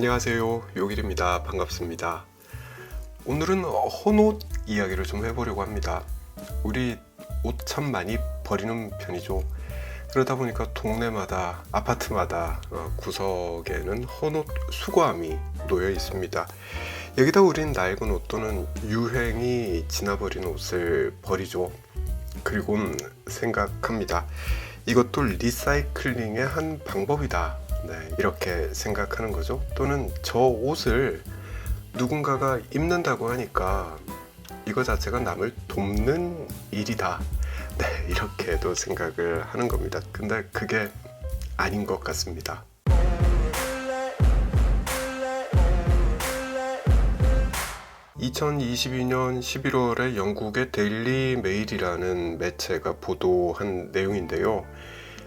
안녕하세요. 요길입니다. 반갑습니다. 오늘은 헌옷 이야기를 좀 해보려고 합니다. 우리 옷 참 많이 버리는 편이죠. 그러다 보니까 동네마다 아파트마다 어, 구석에는 헌옷 수거함이 놓여 있습니다. 여기다 우린 낡은 옷 또는 유행이 지나버린 옷을 버리죠. 그리고 생각합니다. 이것도 리사이클링의 한 방법이다. 네, 이렇게 생각하는 거죠. 또는 저 옷을 누군가가 입는다고 하니까 이거 자체가 남을 돕는 일이다. 네, 이렇게도 생각을 하는 겁니다. 근데 그게 아닌 것 같습니다. (2022년 11월에) 영국의 데일리 메일이라는 매체가 보도한 내용인데요.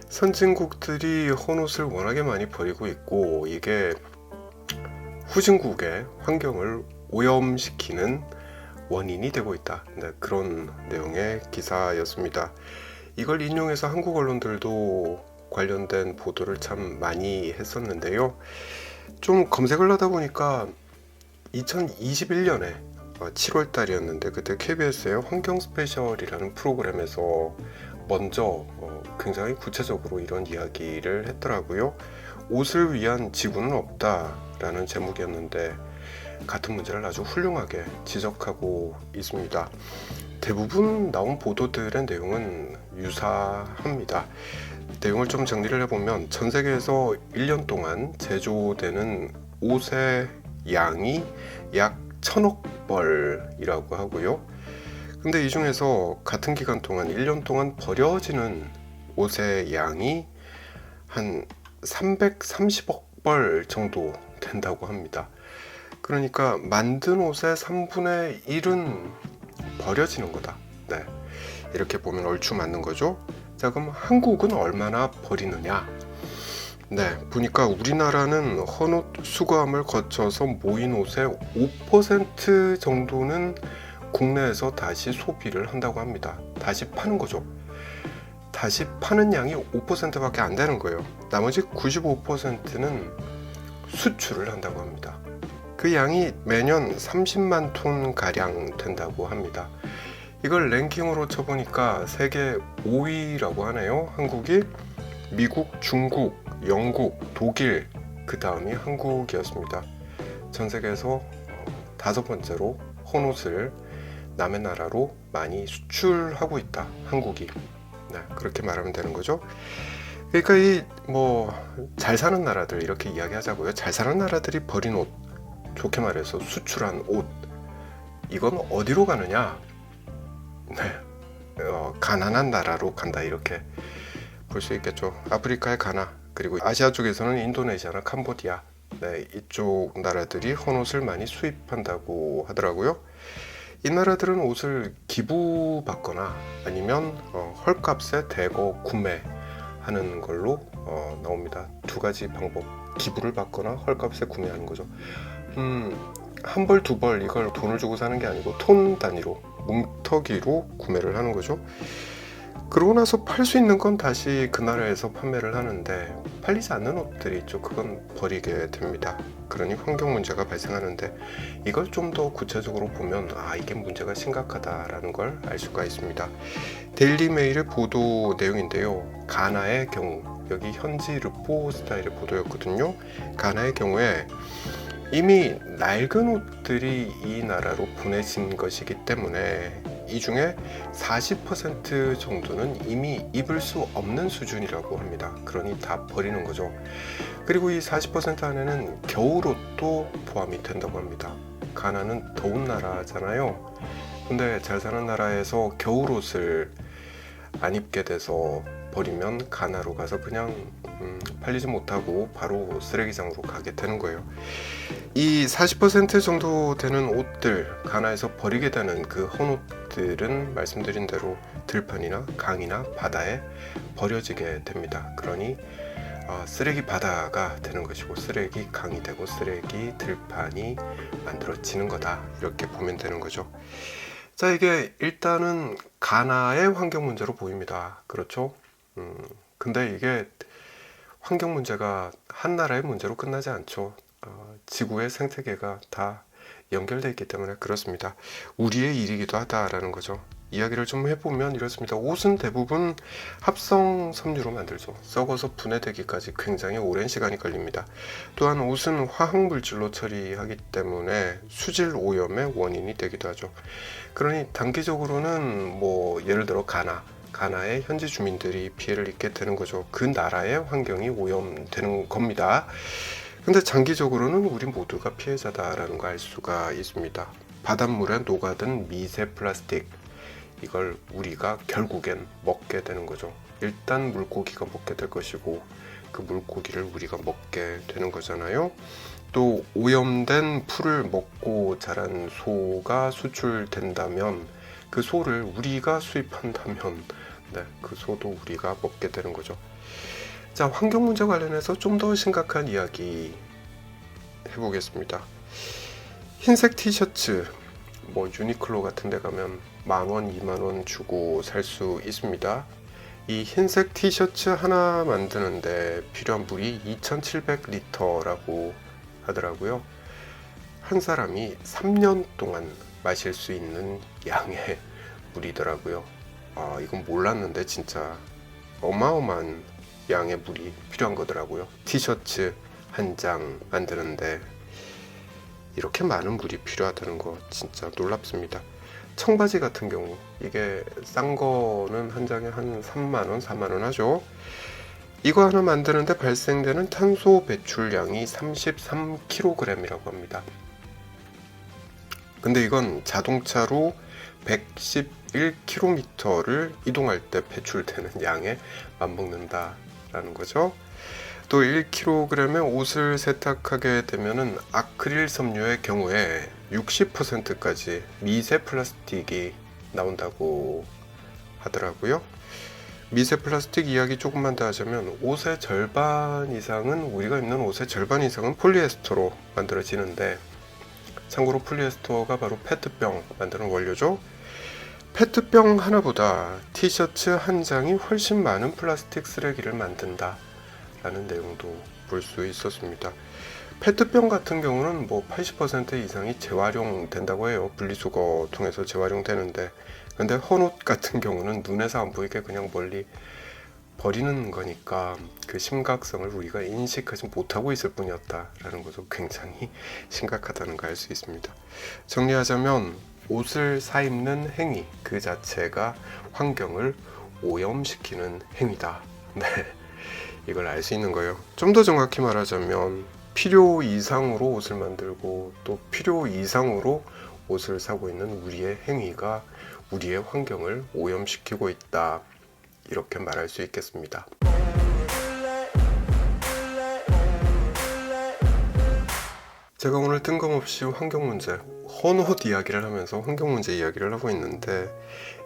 선진국들이 헌옷을 워낙에 많이 버리고 있고 이게 후진국의 환경을 오염시키는 원인이 되고 있다. 네, 그런 내용의 기사였습니다. 이걸 인용해서 한국 언론들도 관련된 보도를 참 많이 했었는데요. 좀 검색을 하다 보니까 2021년에 7월 달이었는데 그때 KBS의 환경 스페셜이라는 프로그램에서 먼저 어, 굉장히 구체적으로 이런 이야기를 했더라고요. 옷을 위한 지구는 없다라는 제목이었는데 같은 문제를 아주 훌륭하게 지적하고 있습니다. 대부분 나온 보도들의 내용은 유사합니다. 내용을 좀 정리를 해보면 전 세계에서 1년 동안 제조되는 옷의 양이 약 천억 벌이라고 하고요. 근데 이 중에서 같은 기간 동안 1년 동안 버려지는 옷의 양이 한 330억 벌 정도 된다고 합니다. 그러니까 만든 옷의 3분의 1은 버려지는 거다. 네. 이렇게 보면 얼추 맞는 거죠. 자, 그럼 한국은 얼마나 버리느냐? 네, 보니까 우리나라는 헌옷 수거함을 거쳐서 모인 옷의 5% 정도는 국내에서 다시 소비를 한다고 합니다. 다시 파는 거죠. 다시 파는 양이 5%밖에 안 되는 거예요. 나머지 95%는 수출을 한다고 합니다. 그 양이 매년 30만 톤 가량 된다고 합니다. 이걸 랭킹으로 쳐보니까 세계 5위라고 하네요. 한국이 미국, 중국, 영국, 독일 그 다음이 한국이었습니다. 전 세계에서 다섯 번째로 헌옷을 남의 나라로 많이 수출하고 있다. 한국이. 네, 그렇게 말하면 되는 거죠. 그러니까 이 뭐 잘 사는 나라들 이렇게 이야기하자고요. 잘 사는 나라들이 버린 옷, 좋게 말해서 수출한 옷, 이건 어디로 가느냐? 네, 어, 가난한 나라로 간다 이렇게 볼 수 있겠죠. 아프리카의 가나 그리고 아시아 쪽에서는 인도네시아나 캄보디아, 네, 이쪽 나라들이 헌옷을 많이 수입한다고 하더라고요. 이 나라들은 옷을 기부받거나 아니면 어, 헐값에 대거 구매하는 걸로 어, 나옵니다. 두 가지 방법. 기부를 받거나 헐값에 구매하는 거죠. 음, 한 벌, 두 벌 이걸 돈을 주고 사는 게 아니고 톤 단위로 뭉터기로 구매를 하는 거죠. 그러고 나서 팔 수 있는 건 다시 그 나라에서 판매를 하는데 팔리지 않는 옷들이 있죠. 그건 버리게 됩니다. 그러니 환경 문제가 발생하는데 이걸 좀 더 구체적으로 보면 아 이게 문제가 심각하다라는 걸 알 수가 있습니다. 데일리 메일의 보도 내용인데요. 가나의 경우 여기 현지 르포 스타일의 보도였거든요. 가나의 경우에 이미 낡은 옷들이 이 나라로 보내진 것이기 때문에 이 중에 40% 정도는 이미 입을 수 없는 수준이라고 합니다. 그러니 다 버리는 거죠. 그리고 이 40% 안에는 겨울옷도 포함이 된다고 합니다. 가나는 더운 나라잖아요. 근데 잘 사는 나라에서 겨울옷을 안 입게 돼서 버리면 가나로 가서 그냥 음, 팔리지 못하고 바로 쓰레기장으로 가게 되는 거예요. 이 40% 정도 되는 옷들 가나에서 버리게 되는 그 헌옷들은 말씀드린 대로 들판이나 강이나 바다에 버려지게 됩니다. 그러니 어, 쓰레기 바다가 되는 것이고 쓰레기 강이 되고 쓰레기 들판이 만들어지는 거다 이렇게 보면 되는 거죠. 자 이게 일단은 가나의 환경 문제로 보입니다. 그렇죠? 음, 근데 이게 환경 문제가 한 나라의 문제로 끝나지 않죠. 어, 지구의 생태계가 다 연결되어 있기 때문에 그렇습니다. 우리의 일이기도 하다라는 거죠. 이야기를 좀 해보면 이렇습니다. 옷은 대부분 합성 섬유로 만들죠. 썩어서 분해되기까지 굉장히 오랜 시간이 걸립니다. 또한 옷은 화학 물질로 처리하기 때문에 수질 오염의 원인이 되기도 하죠. 그러니 단기적으로는 뭐 예를 들어 가나 가나의 현지 주민들이 피해를 입게 되는 거죠. 그 나라의 환경이 오염되는 겁니다. 근데 장기적으로는 우리 모두가 피해자다라는 거알 수가 있습니다. 바닷물에 녹아든 미세 플라스틱 이걸 우리가 결국엔 먹게 되는 거죠. 일단 물고기가 먹게 될 것이고 그 물고기를 우리가 먹게 되는 거잖아요. 또 오염된 풀을 먹고 자란 소가 수출된다면 그 소를 우리가 수입한다면 네, 그 소도 우리가 먹게 되는 거죠. 자, 환경 문제 관련해서 좀 더 심각한 이야기 해보겠습니다. 흰색 티셔츠, 뭐 유니클로 같은 데 가면 만 원, 이만 원 주고 살 수 있습니다. 이 흰색 티셔츠 하나 만드는데 필요한 물이 2,700리터라고 하더라고요. 한 사람이 3년 동안 마실 수 있는 양의 물이더라고요. 아, 이건 몰랐는데 진짜 어마어마한 양의 물이 필요한 거더라고요. 티셔츠 한 장 만드는데 이렇게 많은 물이 필요하다는 거 진짜 놀랍습니다. 청바지 같은 경우 이게 싼 거는 한 장에 한 3만 원, 4만 원 하죠. 이거 하나 만드는데 발생되는 탄소 배출량이 33kg이라고 합니다. 근데 이건 자동차로 111km를 이동할 때 배출되는 양에 맞먹는다라는 거죠. 또 1kg의 옷을 세탁하게 되면은 아크릴 섬유의 경우에 60%까지 미세 플라스틱이 나온다고 하더라고요. 미세 플라스틱 이야기 조금만 더 하자면 옷의 절반 이상은 우리가 입는 옷의 절반 이상은 폴리에스터로 만들어지는데 참고로 폴리에스터가 바로 페트병 만드는 원료죠. 페트병 하나보다 티셔츠 한 장이 훨씬 많은 플라스틱 쓰레기를 만든다. 라는 내용도 볼 수 있었습니다. 페트병 같은 경우는 뭐 80% 이상이 재활용된다고 해요. 분리수거 통해서 재활용되는데 근데 헌옷 같은 경우는 눈에서 안 보이게 그냥 멀리 버리는 거니까 그 심각성을 우리가 인식하지 못하고 있을 뿐이었다라는 것도 굉장히 심각하다는 걸 알 수 있습니다. 정리하자면 옷을 사입는 행위 그 자체가 환경을 오염시키는 행위다. 네. 이걸 알 수 있는 거예요. 좀 더 정확히 말하자면 필요 이상으로 옷을 만들고 또 필요 이상으로 옷을 사고 있는 우리의 행위가 우리의 환경을 오염시키고 있다. 이렇게 말할 수 있겠습니다. 제가 오늘 뜬금없이 환경 문제, 헌옷 이야기를 하면서 환경 문제 이야기를 하고 있는데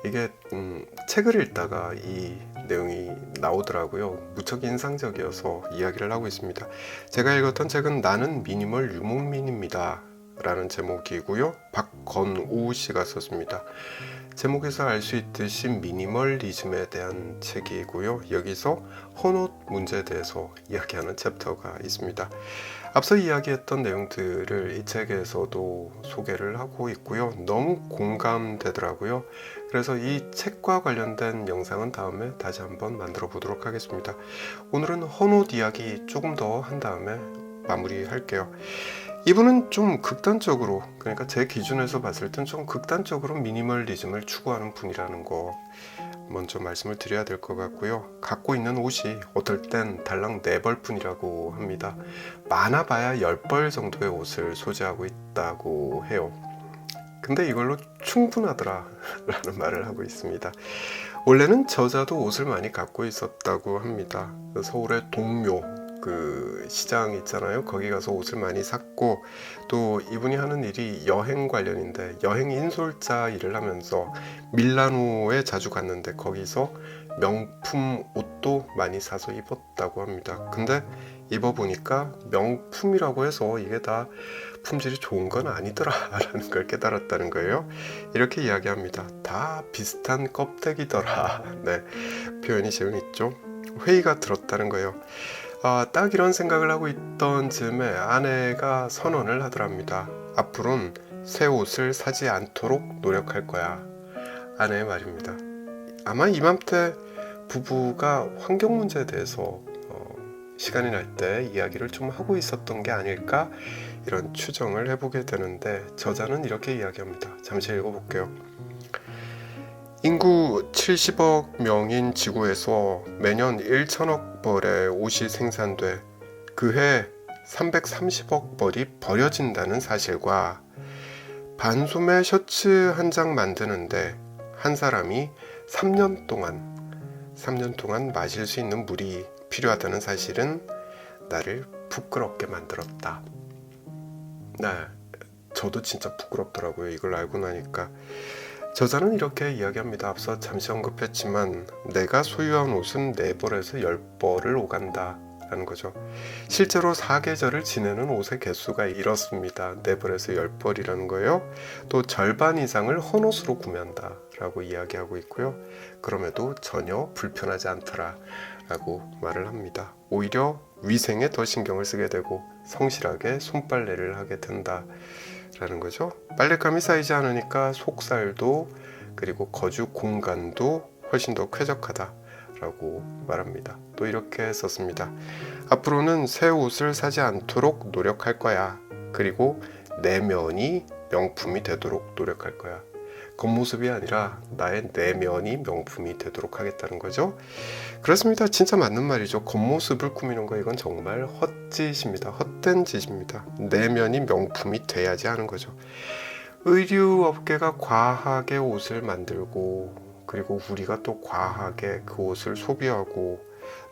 이게 음, 책을 읽다가 이 내용이 나오더라고요. 무척 인상적이어서 이야기를 하고 있습니다. 제가 읽었던 책은 나는 미니멀 유목민입니다. 라는 제목이고요. 박건우 씨가 썼습니다. 제목에서 알 수 있듯이 미니멀리즘에 대한 책이고요. 여기서 헌옷 문제에 대해서 이야기하는 챕터가 있습니다. 앞서 이야기했던 내용들을 이 책에서도 소개를 하고 있고요. 너무 공감되더라고요. 그래서 이 책과 관련된 영상은 다음에 다시 한번 만들어 보도록 하겠습니다. 오늘은 헌옷 이야기 조금 더 한 다음에 마무리할게요. 이분은 좀 극단적으로 그러니까 제 기준에서 봤을 땐 좀 극단적으로 미니멀리즘을 추구하는 분이라는 거 먼저 말씀을 드려야 될 것 같고요. 갖고 있는 옷이 어떨 땐 달랑 4벌 뿐이라고 합니다. 많아봐야 10벌 정도의 옷을 소지하고 있다고 해요. 근데 이걸로 충분하더라 라는 말을 하고 있습니다. 원래는 저자도 옷을 많이 갖고 있었다고 합니다. 서울의 동묘 그 시장 있잖아요. 거기 가서 옷을 많이 샀고 또 이분이 하는 일이 여행 관련인데 여행 인솔자 일을 하면서 밀라노에 자주 갔는데 거기서 명품 옷도 많이 사서 입었다고 합니다. 근데 입어보니까 명품이라고 해서 이게 다 품질이 좋은 건 아니더라라는 걸 깨달았다는 거예요. 이렇게 이야기합니다. 다 비슷한 껍데기더라. 네, 표현이 재미있죠. 회의가 들었다는 거예요. 아, 딱 이런 생각을 하고 있던 즈음에 아내가 선언을 하더랍니다. 앞으로는 새 옷을 사지 않도록 노력할 거야. 아내의 말입니다. 아마 이맘때 부부가 환경 문제에 대해서 어, 시간이 날 때 이야기를 좀 하고 있었던 게 아닐까 이런 추정을 해보게 되는데 저자는 이렇게 이야기합니다. 잠시 읽어볼게요. 인구 70억 명인 지구에서 매년 1천억 벌의 옷이 생산돼 그해 330억 벌이 버려진다는 사실과 반소매 셔츠 한 장 만드는데 한 사람이 3년 동안 3년 동안 마실 수 있는 물이 필요하다는 사실은 나를 부끄럽게 만들었다. 네, 저도 진짜 부끄럽더라고요. 이걸 알고 나니까. 저자는 이렇게 이야기합니다. 앞서 잠시 언급했지만 내가 소유한 옷은 네 벌에서 열 벌을 오간다. 라는 거죠. 실제로 사계절을 지내는 옷의 개수가 이렇습니다. 네 벌에서 열 벌이라는 거예요. 또 절반 이상을 헌옷으로 구매한다. 라고 이야기하고 있고요. 그럼에도 전혀 불편하지 않더라. 라고 말을 합니다. 오히려 위생에 더 신경을 쓰게 되고 성실하게 손빨래를 하게 된다. 라는 거죠. 빨랫감이 쌓이지 않으니까 속살도 그리고 거주 공간도 훨씬 더 쾌적하다. 라고 말합니다. 또 이렇게 썼습니다. 앞으로는 새 옷을 사지 않도록 노력할 거야. 그리고 내면이 명품이 되도록 노력할 거야. 겉모습이 아니라 나의 내면이 명품이 되도록 하겠다는 거죠. 그렇습니다. 진짜 맞는 말이죠. 겉모습을 꾸미는 거 이건 정말 헛짓입니다. 헛된 짓입니다. 내면이 명품이 돼야지 하는 거죠. 의류 업계가 과하게 옷을 만들고 그리고 우리가 또 과하게 그 옷을 소비하고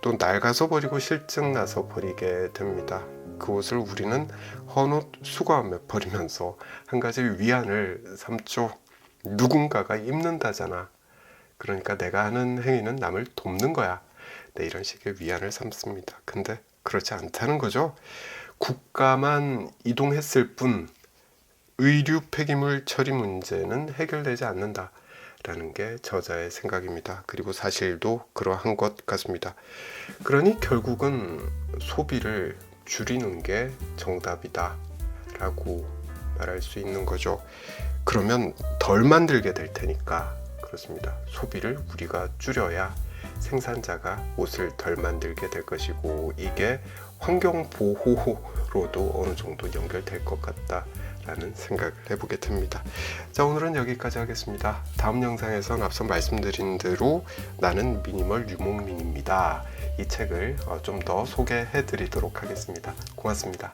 또 낡아서 버리고 실증 나서 버리게 됩니다. 그 옷을 우리는 헌옷 수거함에 버리면서 한 가지 위안을 삼죠. 누군가가 입는다잖아. 그러니까 내가 하는 행위는 남을 돕는 거야. 네, 이런 식의 위안을 삼습니다. 근데 그렇지 않다는 거죠. 국가만 이동했을 뿐 의류 폐기물 처리 문제는 해결되지 않는다. 라는 게 저자의 생각입니다. 그리고 사실도 그러한 것 같습니다. 그러니 결국은 소비를 줄이는 게 정답이다. 라고 말할 수 있는 거죠. 그러면 덜 만들게 될 테니까 그렇습니다. 소비를 우리가 줄여야 생산자가 옷을 덜 만들게 될 것이고 이게 환경 보호로도 어느 정도 연결될 것 같다. 라는 생각을 해보게 됩니다. 자, 오늘은 여기까지 하겠습니다. 다음 영상에선 앞서 말씀드린 대로 나는 미니멀 유목민입니다. 이 책을 어, 좀더 소개해 드리도록 하겠습니다. 고맙습니다.